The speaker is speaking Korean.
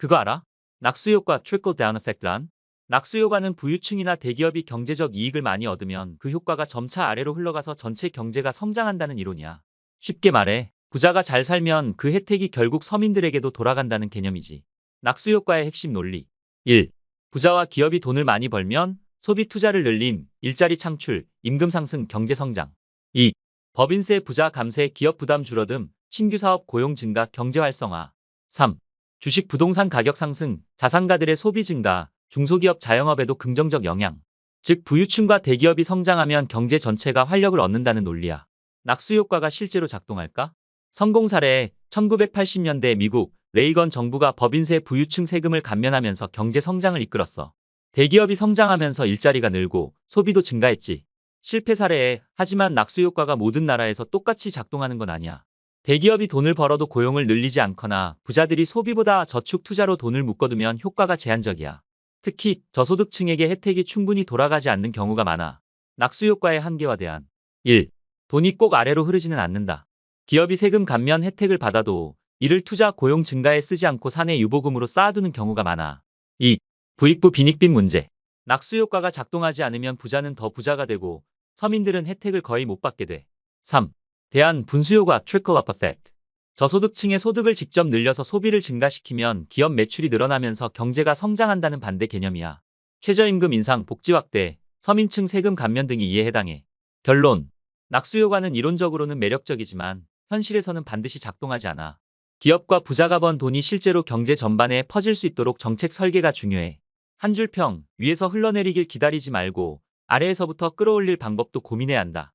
그거 알아? 낙수 효과 trickle down effect란? 낙수 효과는 부유층이나 대기업이 경제적 이익을 많이 얻으면 그 효과가 점차 아래로 흘러가서 전체 경제가 성장한다는 이론이야. 쉽게 말해 부자가 잘 살면 그 혜택이 결국 서민들에게도 돌아간다는 개념이지. 낙수 효과의 핵심 논리. 1. 부자와 기업이 돈을 많이 벌면 소비 투자를 늘림, 일자리 창출, 임금 상승, 경제 성장. 2. 법인세 부자 감세, 기업 부담 줄어듦, 신규 사업 고용 증가, 경제 활성화. 3. 주식 부동산 가격 상승, 자산가들의 소비 증가, 중소기업 자영업에도 긍정적 영향. 즉 부유층과 대기업이 성장하면 경제 전체가 활력을 얻는다는 논리야. 낙수 효과가 실제로 작동할까? 성공 사례 1980년대 미국 레이건 정부가 법인세 부유층 세금을 감면하면서 경제 성장을 이끌었어. 대기업이 성장하면서 일자리가 늘고 소비도 증가했지. 실패 사례에 하지만 낙수 효과가 모든 나라에서 똑같이 작동하는 건 아니야. 대기업이 돈을 벌어도 고용을 늘리지 않거나 부자들이 소비보다 저축 투자로 돈을 묶어두면 효과가 제한적이야. 특히 저소득층에게 혜택이 충분히 돌아가지 않는 경우가 많아. 낙수 효과의 한계와 대안 1. 돈이 꼭 아래로 흐르지는 않는다. 기업이 세금 감면 혜택을 받아도 이를 투자 고용 증가에 쓰지 않고 사내 유보금으로 쌓아두는 경우가 많아. 2. 부익부 빈익빈 문제. 낙수 효과가 작동하지 않으면 부자는 더 부자가 되고 서민들은 혜택을 거의 못 받게 돼. 3. 분수효과 trickle up effect. 저소득층의 소득을 직접 늘려서 소비를 증가시키면 기업 매출이 늘어나면서 경제가 성장한다는 반대 개념이야. 최저임금 인상, 복지 확대, 서민층 세금 감면 등이 이에 해당해. 결론. 낙수 효과는 이론적으로는 매력적이지만 현실에서는 반드시 작동하지 않아. 기업과 부자가 번 돈이 실제로 경제 전반에 퍼질 수 있도록 정책 설계가 중요해. 한 줄 평, 위에서 흘러내리길 기다리지 말고 아래에서부터 끌어올릴 방법도 고민해야 한다.